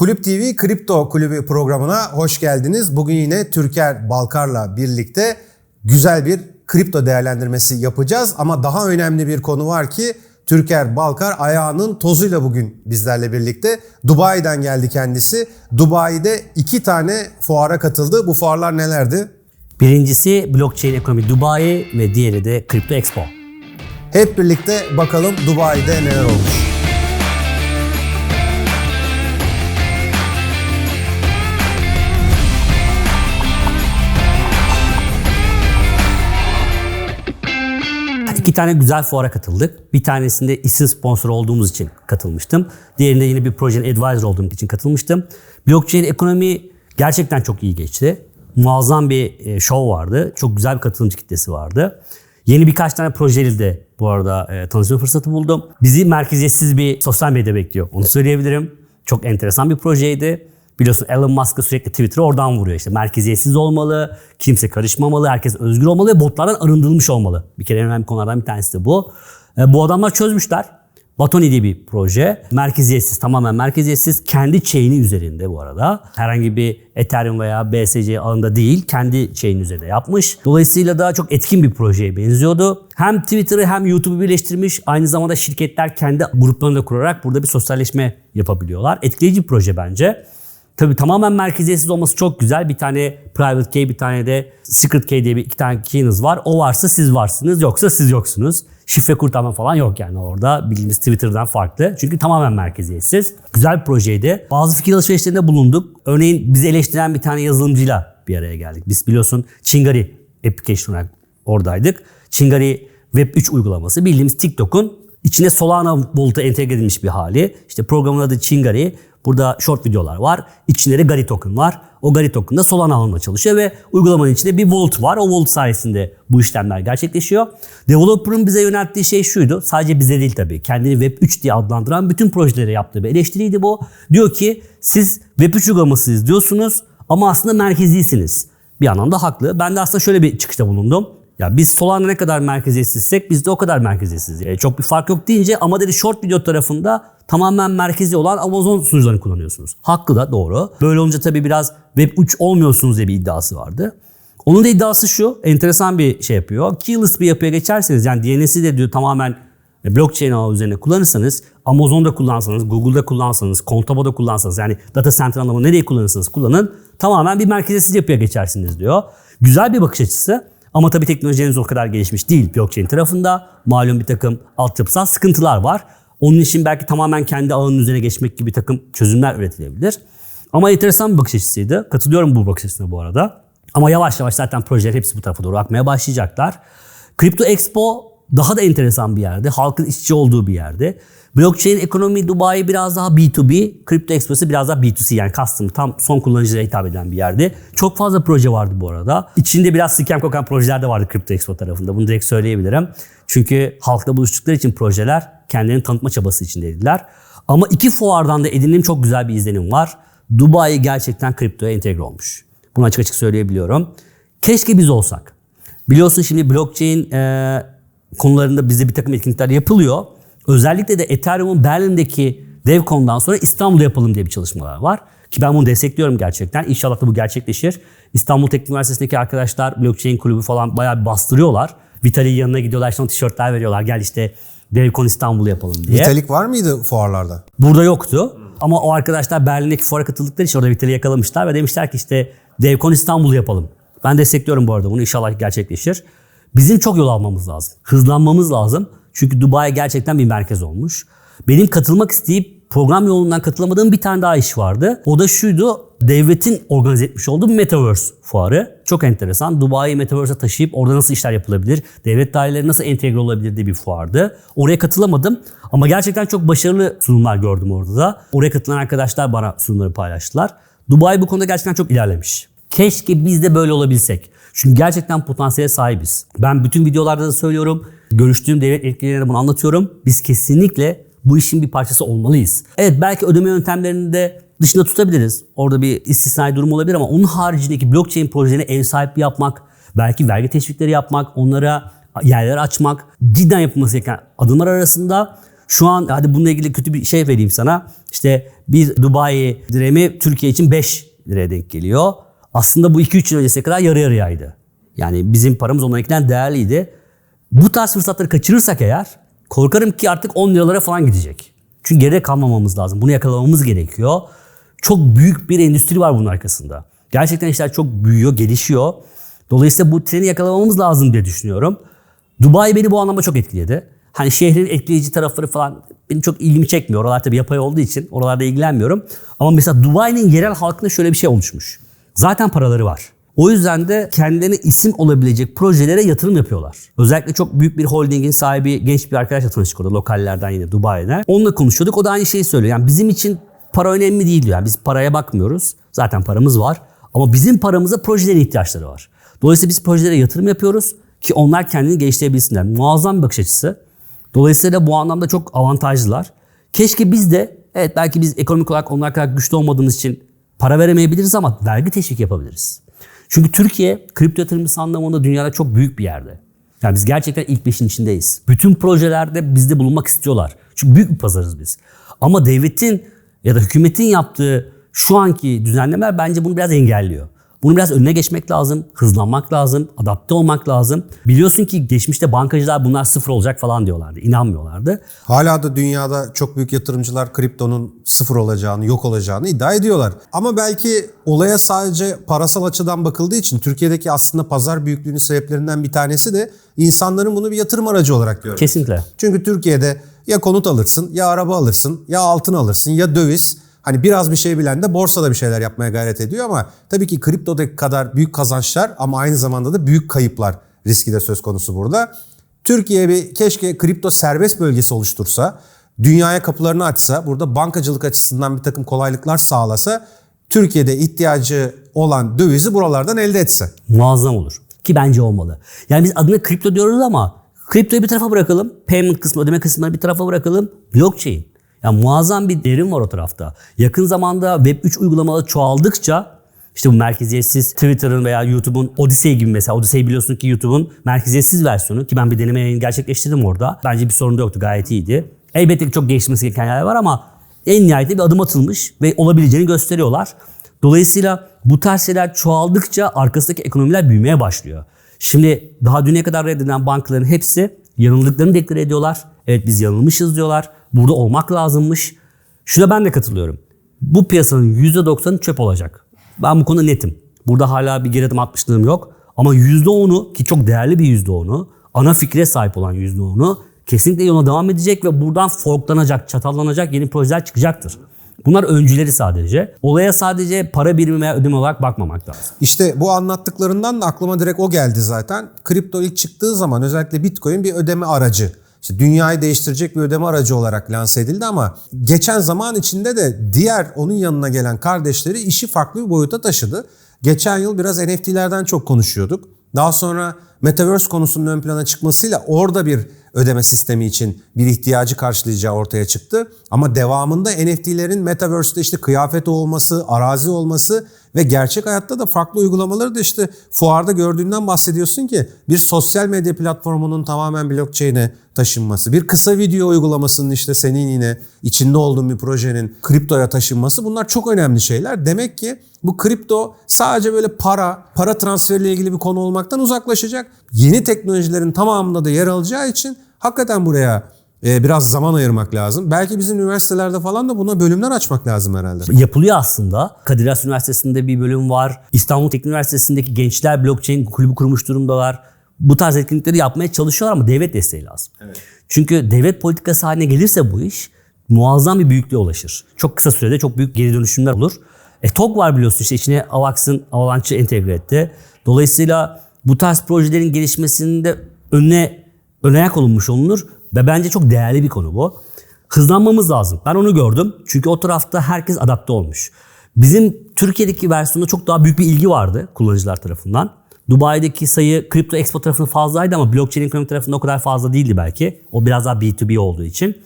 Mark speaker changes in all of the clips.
Speaker 1: Kulüp TV Kripto Kulübü programına hoş geldiniz. Bugün yine Türker Balkar'la birlikte güzel bir kripto değerlendirmesi yapacağız. Ama daha önemli bir konu var ki Türker Balkar ayağının tozuyla bugün bizlerle birlikte. Dubai'den geldi kendisi. Dubai'de iki tane fuara katıldı. Bu fuarlar nelerdi?
Speaker 2: Birincisi Blockchain Ekonomi Dubai ve diğeri de Crypto Expo.
Speaker 1: Hep birlikte bakalım Dubai'de neler olmuş.
Speaker 2: İki tane güzel fuara katıldık. Bir tanesinde isim sponsor olduğumuz için katılmıştım. Diğerinde yine bir projenin advisor olduğum için katılmıştım. Blockchain ekonomi gerçekten çok iyi geçti. Muazzam bir e, show vardı. Çok güzel bir katılımcı kitlesi vardı. Yeni birkaç tane projeyle de bu arada e, tanışma fırsatı buldum. Bizi merkeziyetsiz bir sosyal medya bekliyor. Onu söyleyebilirim. Çok enteresan bir projeydi. Biliyorsun Elon Musk sürekli Twitter'ı oradan vuruyor. İşte merkeziyetsiz olmalı, kimse karışmamalı, herkes özgür olmalı ve botlardan arındırılmış olmalı. Bir kere en önemli konulardan bir tanesi de bu. E, bu adamlar çözmüşler. Batoni diye bir proje. Merkeziyetsiz, tamamen merkeziyetsiz. Kendi chain'i üzerinde bu arada. Herhangi bir Ethereum veya BSC ağında değil. Kendi chain üzerinde yapmış. Dolayısıyla da çok etkin bir projeye benziyordu. Hem Twitter'ı hem YouTube'u birleştirmiş. Aynı zamanda şirketler kendi gruplarını da kurarak burada bir sosyalleşme yapabiliyorlar. Etkileyici bir proje bence. Tabii tamamen merkeziyetsiz olması çok güzel. Bir tane private key, bir tane de secret key diye bir iki tane key'iniz var. O varsa siz varsınız, yoksa siz yoksunuz. Şifre kurtarma falan yok yani orada. Bildiğimiz Twitter'dan farklı. Çünkü tamamen merkeziyetsiz. Güzel bir projeydi. Bazı fikir alışverişlerinde bulunduk. Örneğin bizi eleştiren bir tane yazılımcıyla bir araya geldik. Biz biliyorsun Chingari application olarak oradaydık. Chingari Web 3 uygulaması bildiğimiz TikTok'un içine Solana Vault'a entegre edilmiş bir hali. İşte programın adı Chingari. Burada short videolar var. De Gari token var. O Gari token da Solana alınma çalışıyor ve uygulamanın içinde bir vault var. O vault sayesinde bu işlemler gerçekleşiyor. Developer'ın bize yönelttiği şey şuydu. Sadece bize değil tabii. Kendini Web 3 diye adlandıran bütün projelere yaptığı bir eleştiriydi bu. Diyor ki siz Web 3 uygulaması izliyorsunuz ama aslında merkezisiniz. Bir yandan da haklı. Ben de aslında şöyle bir çıkışta bulundum. Ya biz Solana ne kadar merkeziyetsizsek biz de o kadar merkeziyetsiz. Yani çok bir fark yok deyince ama dedi short video tarafında tamamen merkezi olan Amazon sunucularını kullanıyorsunuz. Haklı da doğru. Böyle olunca tabii biraz Web 3 olmuyorsunuz diye bir iddiası vardı. Onun da iddiası şu, enteresan bir şey yapıyor. Keyless bir yapıya geçerseniz yani DNS'i de diyor tamamen blockchain ağı üzerine kullanırsanız, Amazon'da kullansanız, Google'da kullansanız, Contabo'da kullansanız yani data center anlamında nereye kullanırsanız kullanın tamamen bir merkeziyetsiz yapıya geçersiniz diyor. Güzel bir bakış açısı. Ama tabii teknolojiniz o kadar gelişmiş değil blockchain tarafında. Malum bir takım altyapısal sıkıntılar var. Onun için belki tamamen kendi ağının üzerine geçmek gibi bir takım çözümler üretilebilir. Ama enteresan bir bakış açısıydı. Katılıyorum bu bakış açısına bu arada. Ama yavaş yavaş zaten projeler hepsi bu tarafa doğru akmaya başlayacaklar. Crypto Expo daha da enteresan bir yerde. Halkın işçi olduğu bir yerde. Blockchain ekonomi Dubai biraz daha B2B, Crypto Expo'su biraz daha B2C yani custom tam son kullanıcılara hitap eden bir yerde. Çok fazla proje vardı bu arada. İçinde biraz scam kokan projeler de vardı Crypto Expo tarafında. Bunu direkt söyleyebilirim. Çünkü halkla buluştukları için projeler kendilerini tanıtma çabası içindeydiler. Ama iki fuardan da edindiğim çok güzel bir izlenim var. Dubai gerçekten kriptoya entegre olmuş. Bunu açık açık söyleyebiliyorum. Keşke biz olsak. Biliyorsun şimdi blockchain e, konularında bize bir takım etkinlikler yapılıyor. Özellikle de Ethereum'un Berlin'deki DevCon'dan sonra İstanbul'da yapalım diye bir çalışmalar var. Ki ben bunu destekliyorum gerçekten. İnşallah da bu gerçekleşir. İstanbul Teknik Üniversitesi'ndeki arkadaşlar blockchain kulübü falan bayağı bir bastırıyorlar. Vitalik'in yanına gidiyorlar işte tişörtler veriyorlar. Gel işte DevCon İstanbul yapalım diye.
Speaker 1: Vitalik var mıydı fuarlarda?
Speaker 2: Burada yoktu. Ama o arkadaşlar Berlin'deki fuara katıldıkları için orada Vitalik'i yakalamışlar ve demişler ki işte DevCon İstanbul yapalım. Ben destekliyorum bu arada bunu inşallah gerçekleşir. Bizim çok yol almamız lazım. Hızlanmamız lazım. Çünkü Dubai gerçekten bir merkez olmuş. Benim katılmak isteyip program yolundan katılamadığım bir tane daha iş vardı. O da şuydu. Devletin organize etmiş olduğu Metaverse fuarı. Çok enteresan. Dubai'yi Metaverse'e taşıyıp orada nasıl işler yapılabilir, devlet daireleri nasıl entegre olabilir diye bir fuardı. Oraya katılamadım ama gerçekten çok başarılı sunumlar gördüm orada da. Oraya katılan arkadaşlar bana sunumları paylaştılar. Dubai bu konuda gerçekten çok ilerlemiş. Keşke biz de böyle olabilsek. Çünkü gerçekten potansiyele sahibiz. Ben bütün videolarda da söylüyorum. Görüştüğüm devlet yetkililerine bunu anlatıyorum. Biz kesinlikle bu işin bir parçası olmalıyız. Evet belki ödeme yöntemlerini de dışında tutabiliriz. Orada bir istisnai durum olabilir ama onun haricindeki blockchain projelerine ev sahipliği yapmak, belki vergi teşvikleri yapmak, onlara yerler açmak cidden yapılması gereken adımlar arasında Şu an hadi bununla ilgili kötü bir şey vereyim sana. İşte bir Dubai dirhemi Türkiye için 5 liraya denk geliyor. Aslında bu 2-3 yıl öncesine kadar yarı yarıyaydı. Yani bizim paramız onlarınkinden değerliydi. Bu tarz fırsatları kaçırırsak eğer korkarım ki artık 10 liralara falan gidecek. Çünkü geride kalmamamız lazım. Bunu yakalamamız gerekiyor. Çok büyük bir endüstri var bunun arkasında. Gerçekten işler çok büyüyor, gelişiyor. Dolayısıyla bu treni yakalamamız lazım diye düşünüyorum. Dubai beni bu anlamda çok etkiledi. Hani şehrin etkileyici tarafları falan benim çok ilgimi çekmiyor. Oralar tabii yapay olduğu için oralarda ilgilenmiyorum. Ama mesela Dubai'nin yerel halkında şöyle bir şey oluşmuş. Zaten paraları var. O yüzden de kendilerine isim olabilecek projelere yatırım yapıyorlar. Özellikle çok büyük bir holdingin sahibi genç bir arkadaşla tanıştık orada lokallerden yine Dubai'den. Onunla konuşuyorduk. O da aynı şeyi söylüyor. Yani bizim için para önemli değil diyor. Yani biz paraya bakmıyoruz. Zaten paramız var. Ama bizim paramıza projelerin ihtiyaçları var. Dolayısıyla biz projelere yatırım yapıyoruz ki onlar kendini geliştirebilsinler. Muazzam bir bakış açısı. Dolayısıyla bu anlamda çok avantajlılar. Keşke biz de evet belki biz ekonomik olarak onlar kadar güçlü olmadığımız için para veremeyebiliriz ama vergi teşvik yapabiliriz. Çünkü Türkiye kripto yatırımcısı anlamında dünyada çok büyük bir yerde. Yani biz gerçekten ilk beşin içindeyiz. Bütün projelerde bizde bulunmak istiyorlar. Çünkü büyük bir pazarız biz. Ama devletin ya da hükümetin yaptığı şu anki düzenlemeler bence bunu biraz engelliyor. Bunu biraz önüne geçmek lazım, hızlanmak lazım, adapte olmak lazım. Biliyorsun ki geçmişte bankacılar bunlar sıfır olacak falan diyorlardı. İnanmıyorlardı.
Speaker 1: Hala da dünyada çok büyük yatırımcılar kriptonun sıfır olacağını, yok olacağını iddia ediyorlar. Ama belki olaya sadece parasal açıdan bakıldığı için Türkiye'deki aslında pazar büyüklüğünün sebeplerinden bir tanesi de insanların bunu bir yatırım aracı olarak görmesi.
Speaker 2: Kesinlikle.
Speaker 1: Çünkü Türkiye'de ya konut alırsın, ya araba alırsın, ya altın alırsın, ya döviz. Hani biraz bir şey bilen de borsada bir şeyler yapmaya gayret ediyor ama tabii ki kriptodaki kadar büyük kazançlar ama aynı zamanda da büyük kayıplar riski de söz konusu burada. Türkiye bir keşke kripto serbest bölgesi oluştursa, dünyaya kapılarını açsa, burada bankacılık açısından bir takım kolaylıklar sağlasa, Türkiye'de ihtiyacı olan dövizi buralardan elde etse.
Speaker 2: Muazzam olur. Ki bence olmalı. Yani biz adına kripto diyoruz ama kriptoyu bir tarafa bırakalım. Payment kısmı, ödeme kısmını bir tarafa bırakalım. Blockchain. Yani muazzam bir derin var o tarafta. Yakın zamanda Web3 uygulamaları çoğaldıkça işte bu merkeziyetsiz Twitter'ın veya YouTube'un Odyssey gibi mesela. Odyssey biliyorsun ki YouTube'un merkeziyetsiz versiyonu ki ben bir deneme yayını gerçekleştirdim orada. Bence bir sorun da yoktu gayet iyiydi. Elbette ki çok gelişmesi gereken yerler var ama en nihayetinde bir adım atılmış ve olabileceğini gösteriyorlar. Dolayısıyla bu tarz şeyler çoğaldıkça arkasındaki ekonomiler büyümeye başlıyor. Şimdi daha düne kadar reddedilen bankaların hepsi yanıldıklarını deklare ediyorlar. Evet biz yanılmışız diyorlar. Burada olmak lazımmış. Şuna ben de katılıyorum. Bu piyasanın %90'ı çöp olacak. Ben bu konuda netim. Burada hala bir geri adım atmışlığım yok. Ama %10'u ki çok değerli bir %10'u ana fikre sahip olan %10'u kesinlikle yola devam edecek ve buradan forklanacak, çatallanacak yeni projeler çıkacaktır. Bunlar öncüleri sadece. Olaya sadece para birimi veya ödeme olarak bakmamak lazım.
Speaker 1: İşte bu anlattıklarından da aklıma direkt o geldi zaten. Kripto ilk çıktığı zaman özellikle Bitcoin bir ödeme aracı. İşte dünyayı değiştirecek bir ödeme aracı olarak lanse edildi ama geçen zaman içinde de diğer onun yanına gelen kardeşleri işi farklı bir boyuta taşıdı. Geçen yıl biraz NFT'lerden çok konuşuyorduk. Daha sonra Metaverse konusunun ön plana çıkmasıyla orada bir ödeme sistemi için bir ihtiyacı karşılayacağı ortaya çıktı. Ama devamında NFT'lerin Metaverse'de işte kıyafet olması, arazi olması ve gerçek hayatta da farklı uygulamaları da işte fuarda gördüğünden bahsediyorsun ki bir sosyal medya platformunun tamamen blockchain'e taşınması, bir kısa video uygulamasının işte senin yine içinde olduğun bir projenin kriptoya taşınması bunlar çok önemli şeyler. Demek ki bu kripto sadece böyle para, para transferiyle ilgili bir konu olmaktan uzaklaşacak. Yeni teknolojilerin tamamında da yer alacağı için hakikaten buraya e, biraz zaman ayırmak lazım. Belki bizim üniversitelerde falan da buna bölümler açmak lazım herhalde.
Speaker 2: Yapılıyor aslında. Kadir Has Üniversitesi'nde bir bölüm var. İstanbul Teknik Üniversitesi'ndeki gençler blockchain kulübü kurmuş durumdalar. Bu tarz etkinlikleri yapmaya çalışıyorlar ama devlet desteği lazım. Çünkü devlet politikası haline gelirse bu iş muazzam bir büyüklüğe ulaşır. Çok kısa sürede çok büyük geri dönüşümler olur. E, TOG var biliyorsun işte içine Avax'ın Avalanche'ı entegre etti. Dolayısıyla bu tarz projelerin gelişmesinde önüne ön ayak olunmuş olunur ve bence çok değerli bir konu bu. Hızlanmamız lazım. Ben onu gördüm. Çünkü o tarafta herkes adapte olmuş. Bizim Türkiye'deki versiyonda çok daha büyük bir ilgi vardı kullanıcılar tarafından. Dubai'deki sayı kripto expo tarafında fazlaydı ama blockchain ekonomi tarafında o kadar fazla değildi belki. O biraz daha B2B olduğu için.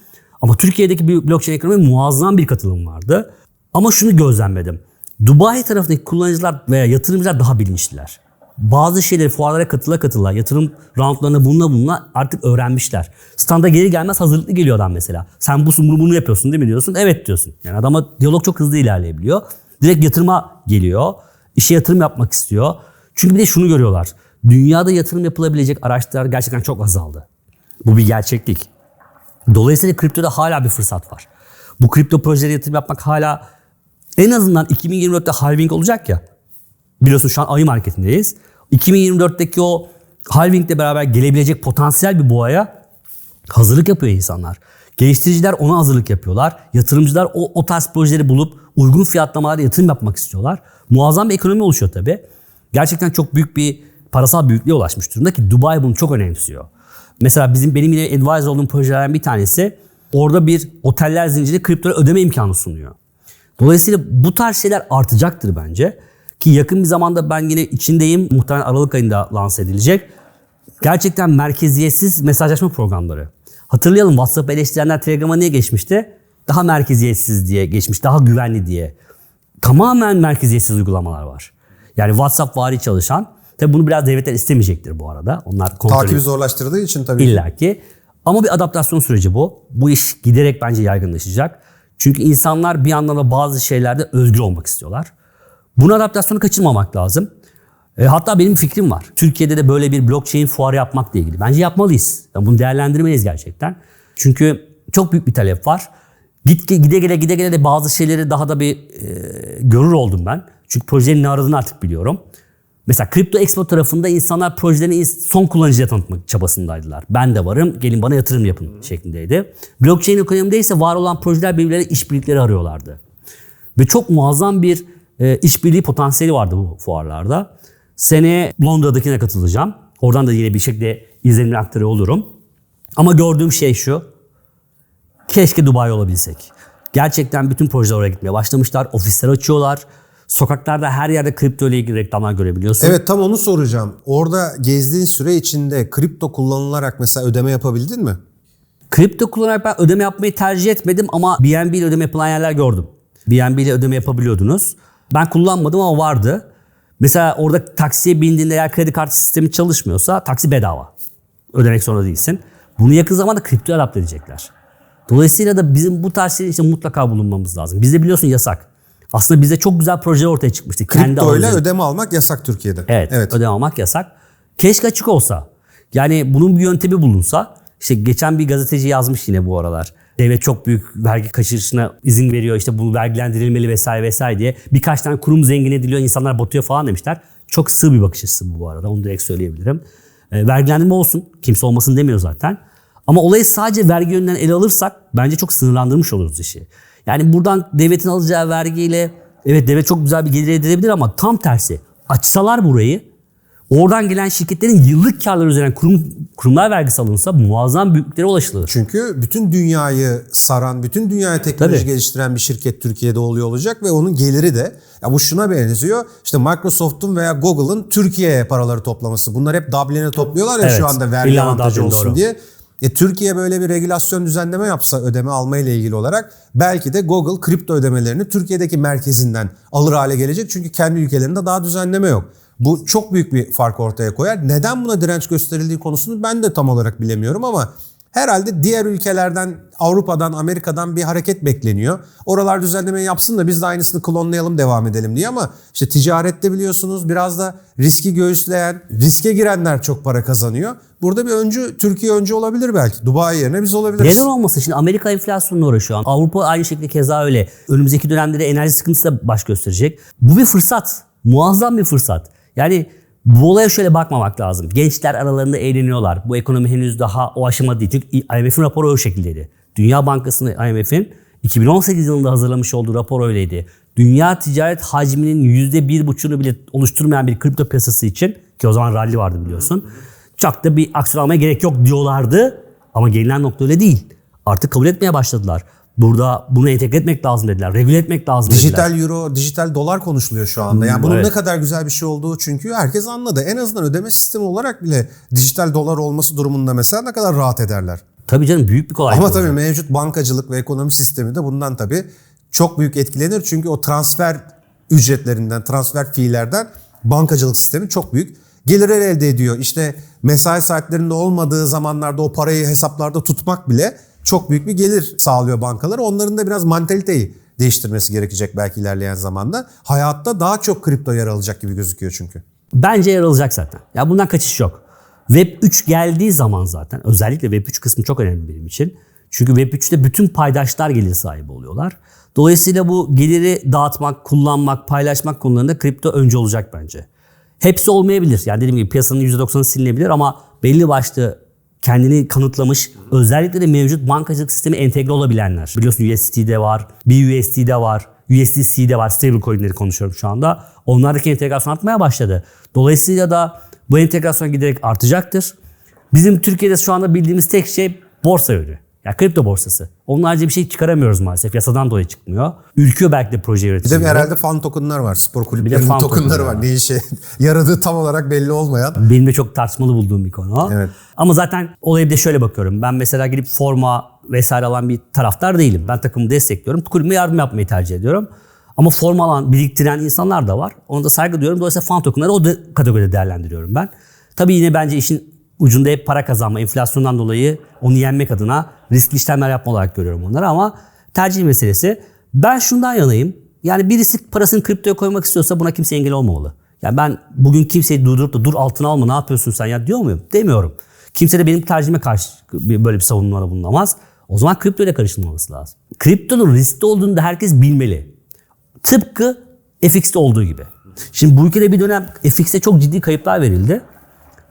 Speaker 2: Ama Türkiye'deki bir blockchain ekonomi muazzam bir katılım vardı. Ama şunu gözlemledim. Dubai tarafındaki kullanıcılar veya yatırımcılar daha bilinçliler. Bazı şeyleri fuarlara katıla katıla, yatırım roundlarına bununla bununla artık öğrenmişler. Standa geri gelmez hazırlıklı geliyor adam mesela. Sen bu bunu, bunu yapıyorsun değil mi diyorsun? Evet diyorsun. Yani adama diyalog çok hızlı ilerleyebiliyor. Direkt yatırıma geliyor. İşe yatırım yapmak istiyor. Çünkü bir de şunu görüyorlar. Dünyada yatırım yapılabilecek araçlar gerçekten çok azaldı. Bu bir gerçeklik. Dolayısıyla kriptoda hala bir fırsat var. Bu kripto projelere yatırım yapmak hala en azından 2024'te halving olacak ya. Biliyorsun şu an ayı marketindeyiz. 2024'teki o halvingle beraber gelebilecek potansiyel bir boğaya hazırlık yapıyor insanlar. Geliştiriciler ona hazırlık yapıyorlar. Yatırımcılar o, o tarz projeleri bulup uygun fiyatlamalarda yatırım yapmak istiyorlar. Muazzam bir ekonomi oluşuyor tabii. Gerçekten çok büyük bir parasal büyüklüğe ulaşmış durumda ki Dubai bunu çok önemsiyor. Mesela bizim benim yine advisor olduğum projelerden bir tanesi orada bir oteller zinciri kriptoya ödeme imkanı sunuyor. Dolayısıyla bu tarz şeyler artacaktır bence. Ki yakın bir zamanda ben yine içindeyim. Muhtemelen Aralık ayında lanse edilecek. Gerçekten merkeziyetsiz mesajlaşma programları. Hatırlayalım WhatsApp eleştirenler Telegram'a niye geçmişti? Daha merkeziyetsiz diye geçmiş, daha güvenli diye. Tamamen merkeziyetsiz uygulamalar var. Yani WhatsApp vari çalışan. Tabi bunu biraz devletler istemeyecektir bu arada. Onlar kontrol
Speaker 1: Takibi zorlaştırdığı için tabii.
Speaker 2: İlla ki. Ama bir adaptasyon süreci bu. Bu iş giderek bence yaygınlaşacak. Çünkü insanlar bir yandan da bazı şeylerde özgür olmak istiyorlar. Bunu adaptasyonu kaçırmamak lazım. E, hatta benim fikrim var. Türkiye'de de böyle bir blockchain fuarı yapmakla ilgili. Bence yapmalıyız. Yani bunu değerlendirmeliyiz gerçekten. Çünkü çok büyük bir talep var. Git gide gele gide gele de bazı şeyleri daha da bir e, görür oldum ben. Çünkü projenin ne aradığını artık biliyorum. Mesela Crypto Expo tarafında insanlar projelerini son kullanıcıya tanıtmak çabasındaydılar. Ben de varım, gelin bana yatırım yapın şeklindeydi. Blockchain ekonomide ise var olan projeler birbirleriyle işbirlikleri arıyorlardı. Ve çok muazzam bir e, işbirliği potansiyeli vardı bu fuarlarda. Seneye Londra'dakine katılacağım. Oradan da yine bir şekilde izlenimler aktarıyor olurum. Ama gördüğüm şey şu. Keşke Dubai olabilsek. Gerçekten bütün projeler oraya gitmeye başlamışlar. Ofisler açıyorlar. Sokaklarda her yerde kripto ile ilgili reklamlar görebiliyorsun.
Speaker 1: Evet tam onu soracağım. Orada gezdiğin süre içinde kripto kullanılarak mesela ödeme yapabildin mi?
Speaker 2: Kripto kullanarak ben ödeme yapmayı tercih etmedim ama BNB ile ödeme yapılan yerler gördüm. BNB ile ödeme yapabiliyordunuz. Ben kullanmadım ama vardı. Mesela orada taksiye bindiğinde eğer kredi kartı sistemi çalışmıyorsa taksi bedava. Ödemek zorunda değilsin. Bunu yakın zamanda kripto adapte edecekler. Dolayısıyla da bizim bu tarz şeyler için mutlaka bulunmamız lazım. Bizde biliyorsun yasak. Aslında bizde çok güzel projeler ortaya çıkmıştı.
Speaker 1: Kripto ile ödeme almak yasak Türkiye'de.
Speaker 2: Evet, ödeme almak yasak. Keşke açık olsa. Yani bunun bir yöntemi bulunsa. İşte geçen bir gazeteci yazmış yine bu aralar. Devlet çok büyük vergi kaçırışına izin veriyor. İşte bu vergilendirilmeli vesaire vesaire diye. Birkaç tane kurum zengin ediliyor. insanlar batıyor falan demişler. Çok sığ bir bakış açısı bu arada. Onu direkt söyleyebilirim. E, vergilendirme olsun. Kimse olmasın demiyor zaten. Ama olayı sadece vergi yönünden ele alırsak bence çok sınırlandırmış oluruz işi. Yani buradan devletin alacağı vergiyle evet devlet çok güzel bir gelir elde edebilir ama tam tersi. Açsalar burayı Oradan gelen şirketlerin yıllık karları üzerinden kurum, kurumlar vergisi alınsa muazzam büyüklüklere ulaşılır.
Speaker 1: Çünkü bütün dünyayı saran, bütün dünyaya teknoloji
Speaker 2: Tabii.
Speaker 1: geliştiren bir şirket Türkiye'de oluyor olacak ve onun geliri de ya bu şuna benziyor. İşte Microsoft'un veya Google'ın Türkiye'ye paraları toplaması. Bunlar hep Dublin'e topluyorlar ya
Speaker 2: Evet.
Speaker 1: şu anda vergi avantajı
Speaker 2: Dublin,
Speaker 1: olsun
Speaker 2: doğru.
Speaker 1: diye. E, Türkiye böyle bir regülasyon düzenleme yapsa ödeme alma ile ilgili olarak belki de Google kripto ödemelerini Türkiye'deki merkezinden alır hale gelecek. Çünkü kendi ülkelerinde daha düzenleme yok. Bu çok büyük bir fark ortaya koyar. Neden buna direnç gösterildiği konusunu ben de tam olarak bilemiyorum ama herhalde diğer ülkelerden, Avrupa'dan, Amerika'dan bir hareket bekleniyor. Oralar düzenleme yapsın da biz de aynısını klonlayalım, devam edelim diye ama işte ticarette biliyorsunuz biraz da riski göğüsleyen, riske girenler çok para kazanıyor. Burada bir öncü, Türkiye öncü olabilir belki. Dubai yerine biz olabiliriz.
Speaker 2: Neden olmasın? Şimdi Amerika enflasyonla uğraşıyor. Avrupa aynı şekilde keza öyle. Önümüzdeki dönemde de enerji sıkıntısı da baş gösterecek. Bu bir fırsat. Muazzam bir fırsat. Yani bu olaya şöyle bakmamak lazım. Gençler aralarında eğleniyorlar. Bu ekonomi henüz daha o aşama değil. Çünkü IMF'in raporu o şekildeydi. Dünya Bankası'nın IMF'in 2018 yılında hazırlamış olduğu rapor öyleydi. Dünya ticaret hacminin %1,5'unu bile oluşturmayan bir kripto piyasası için ki o zaman rally vardı biliyorsun. Çok da bir aksiyon almaya gerek yok diyorlardı. Ama gelinen nokta öyle değil. Artık kabul etmeye başladılar. Burada bunu entegre etmek lazım dediler. Regüle etmek lazım dediler.
Speaker 1: Dijital euro, dijital dolar konuşuluyor şu anda. Yani bunun
Speaker 2: evet.
Speaker 1: ne kadar güzel bir şey olduğu çünkü herkes anladı. En azından ödeme sistemi olarak bile dijital dolar olması durumunda mesela ne kadar rahat ederler.
Speaker 2: Tabii canım büyük bir kolaylık.
Speaker 1: Ama
Speaker 2: olacak.
Speaker 1: tabii mevcut bankacılık ve ekonomi sistemi de bundan tabii çok büyük etkilenir. Çünkü o transfer ücretlerinden, transfer fiillerden bankacılık sistemi çok büyük gelirler elde ediyor. İşte mesai saatlerinde olmadığı zamanlarda o parayı hesaplarda tutmak bile çok büyük bir gelir sağlıyor bankalara. Onların da biraz mantaliteyi değiştirmesi gerekecek belki ilerleyen zamanda. Hayatta daha çok kripto yer alacak gibi gözüküyor çünkü.
Speaker 2: Bence yer alacak zaten. Ya bundan kaçış yok. Web 3 geldiği zaman zaten özellikle Web 3 kısmı çok önemli benim için. Çünkü Web 3'te bütün paydaşlar gelir sahibi oluyorlar. Dolayısıyla bu geliri dağıtmak, kullanmak, paylaşmak konularında kripto önce olacak bence. Hepsi olmayabilir. Yani dediğim gibi piyasanın %90'ı silinebilir ama belli başlı kendini kanıtlamış özellikle de mevcut bankacılık sistemi entegre olabilenler. Biliyorsun USDT'de var, BUSD'de var, USDC'de var. Stablecoin'leri konuşuyorum şu anda. Onlardaki entegrasyon artmaya başladı. Dolayısıyla da bu entegrasyon giderek artacaktır. Bizim Türkiye'de şu anda bildiğimiz tek şey borsa yönü. Ya kripto borsası. Onun harici bir şey çıkaramıyoruz maalesef. Yasadan dolayı çıkmıyor. Ülküyor belki de proje
Speaker 1: Bir
Speaker 2: yöneticisi.
Speaker 1: de herhalde fan tokenlar var. Spor kulüplerinin tokenları
Speaker 2: tokenları
Speaker 1: var.
Speaker 2: var.
Speaker 1: Ne işe yaradığı tam olarak belli olmayan.
Speaker 2: Benim de çok tartışmalı bulduğum bir konu.
Speaker 1: Evet.
Speaker 2: Ama zaten olaya bir de şöyle bakıyorum. Ben mesela gidip forma vesaire alan bir taraftar değilim. Ben takımı destekliyorum. Kulübüme yardım yapmayı tercih ediyorum. Ama forma alan, biriktiren insanlar da var. Ona da saygı duyuyorum. Dolayısıyla fan tokenları o da kategoride değerlendiriyorum ben. Tabii yine bence işin ucunda hep para kazanma, enflasyondan dolayı onu yenmek adına riskli işlemler yapma olarak görüyorum onları ama tercih meselesi. Ben şundan yanayım. Yani birisi parasını kriptoya koymak istiyorsa buna kimse engel olmamalı. Yani ben bugün kimseyi durdurup da dur altına alma ne yapıyorsun sen ya diyor muyum? Demiyorum. Kimse de benim tercihime karşı böyle bir savunmada bulunamaz. O zaman kripto ile karışılmaması lazım. Kriptonun riskli olduğunu da herkes bilmeli. Tıpkı FX'te olduğu gibi. Şimdi bu ülkede bir dönem FX'te çok ciddi kayıplar verildi.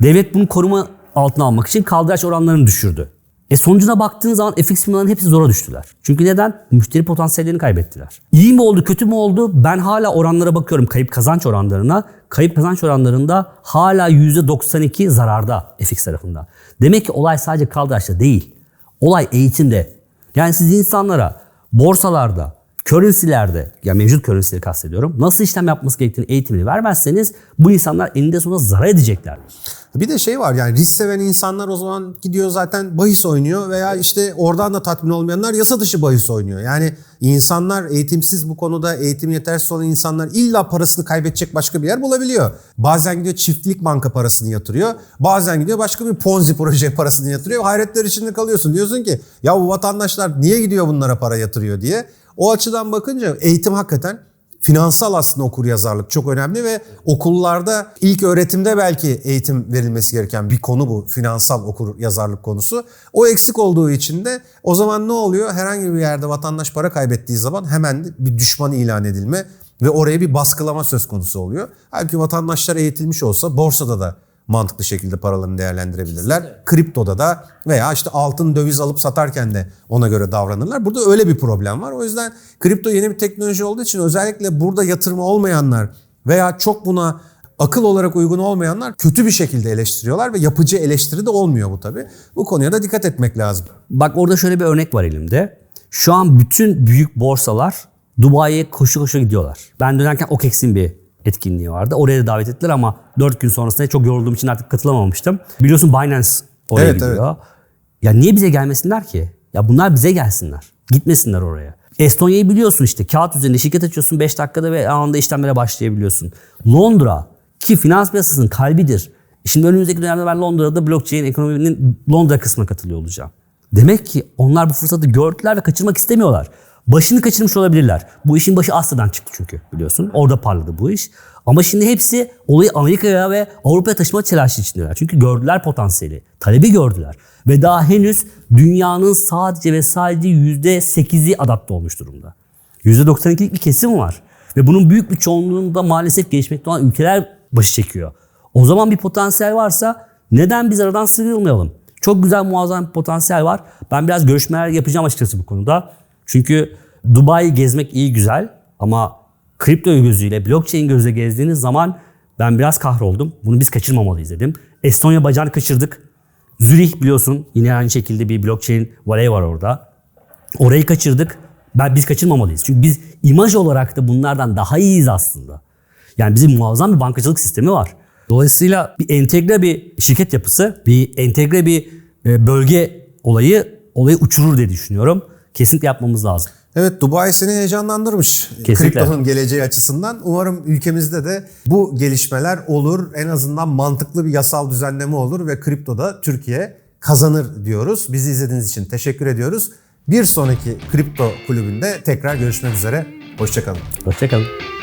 Speaker 2: Devlet bunu koruma altına almak için kaldıraç oranlarını düşürdü. E sonucuna baktığın zaman FX firmaların hepsi zora düştüler. Çünkü neden? Müşteri potansiyellerini kaybettiler. İyi mi oldu, kötü mü oldu? Ben hala oranlara bakıyorum kayıp kazanç oranlarına. Kayıp kazanç oranlarında hala %92 zararda FX tarafında. Demek ki olay sadece kaldıraçta değil. Olay eğitimde. Yani siz insanlara borsalarda, currency'lerde, ya mevcut currency'leri kastediyorum. Nasıl işlem yapması gerektiğini eğitimini vermezseniz bu insanlar eninde sonunda zarar edeceklerdir.
Speaker 1: Bir de şey var yani risk seven insanlar o zaman gidiyor zaten bahis oynuyor veya işte oradan da tatmin olmayanlar yasa dışı bahis oynuyor. Yani insanlar eğitimsiz bu konuda eğitim yetersiz olan insanlar illa parasını kaybedecek başka bir yer bulabiliyor. Bazen gidiyor çiftlik banka parasını yatırıyor. Bazen gidiyor başka bir ponzi proje parasını yatırıyor. Hayretler içinde kalıyorsun. Diyorsun ki ya bu vatandaşlar niye gidiyor bunlara para yatırıyor diye. O açıdan bakınca eğitim hakikaten finansal aslında okur yazarlık çok önemli ve okullarda ilk öğretimde belki eğitim verilmesi gereken bir konu bu finansal okur yazarlık konusu. O eksik olduğu için de o zaman ne oluyor? Herhangi bir yerde vatandaş para kaybettiği zaman hemen bir düşman ilan edilme ve oraya bir baskılama söz konusu oluyor. Halbuki vatandaşlar eğitilmiş olsa borsada da mantıklı şekilde paralarını değerlendirebilirler. Kriptoda da veya işte altın döviz alıp satarken de ona göre davranırlar. Burada öyle bir problem var. O yüzden kripto yeni bir teknoloji olduğu için özellikle burada yatırımı olmayanlar veya çok buna akıl olarak uygun olmayanlar kötü bir şekilde eleştiriyorlar ve yapıcı eleştiri de olmuyor bu tabii. Bu konuya da dikkat etmek lazım.
Speaker 2: Bak orada şöyle bir örnek var elimde. Şu an bütün büyük borsalar Dubai'ye koşu koşu gidiyorlar. Ben dönerken OKEX'in bir etkinliği vardı. Oraya da davet ettiler ama 4 gün sonrasında çok yorulduğum için artık katılamamıştım. Biliyorsun Binance oraya
Speaker 1: Evet,
Speaker 2: gidiyor. Ya niye bize gelmesinler ki? Ya bunlar bize gelsinler. Gitmesinler oraya. Estonya'yı biliyorsun işte. Kağıt üzerinde şirket açıyorsun 5 dakikada ve anında işlemlere başlayabiliyorsun. Londra ki finans piyasasının kalbidir. Şimdi önümüzdeki dönemde ben Londra'da blockchain ekonominin Londra kısmına katılıyor olacağım. Demek ki onlar bu fırsatı gördüler ve kaçırmak istemiyorlar. Başını kaçırmış olabilirler. Bu işin başı Asya'dan çıktı çünkü biliyorsun. Orada parladı bu iş. Ama şimdi hepsi olayı Amerika'ya ve Avrupa'ya taşıma telaşı içindeler. Çünkü gördüler potansiyeli. Talebi gördüler. Ve daha henüz dünyanın sadece ve sadece %8'i adapte olmuş durumda. %92'lik bir kesim var. Ve bunun büyük bir çoğunluğunda maalesef gelişmekte olan ülkeler başı çekiyor. O zaman bir potansiyel varsa neden biz aradan sıyrılmayalım? Çok güzel muazzam bir potansiyel var. Ben biraz görüşmeler yapacağım açıkçası bu konuda. Çünkü Dubai'yi gezmek iyi güzel ama kripto gözüyle, blockchain gözüyle gezdiğiniz zaman ben biraz kahroldum. Bunu biz kaçırmamalıyız dedim. Estonya bacağını kaçırdık. Zürih biliyorsun yine aynı şekilde bir blockchain valey var orada. Orayı kaçırdık. Ben biz kaçırmamalıyız. Çünkü biz imaj olarak da bunlardan daha iyiyiz aslında. Yani bizim muazzam bir bankacılık sistemi var. Dolayısıyla bir entegre bir şirket yapısı, bir entegre bir e, bölge olayı olayı uçurur diye düşünüyorum. Kesinlikle yapmamız lazım.
Speaker 1: Evet Dubai seni heyecanlandırmış.
Speaker 2: Kesinlikle.
Speaker 1: Kriptonun geleceği açısından. Umarım ülkemizde de bu gelişmeler olur. En azından mantıklı bir yasal düzenleme olur ve kriptoda Türkiye kazanır diyoruz. Bizi izlediğiniz için teşekkür ediyoruz. Bir sonraki kripto kulübünde tekrar görüşmek üzere. Hoşçakalın.
Speaker 2: Hoşçakalın.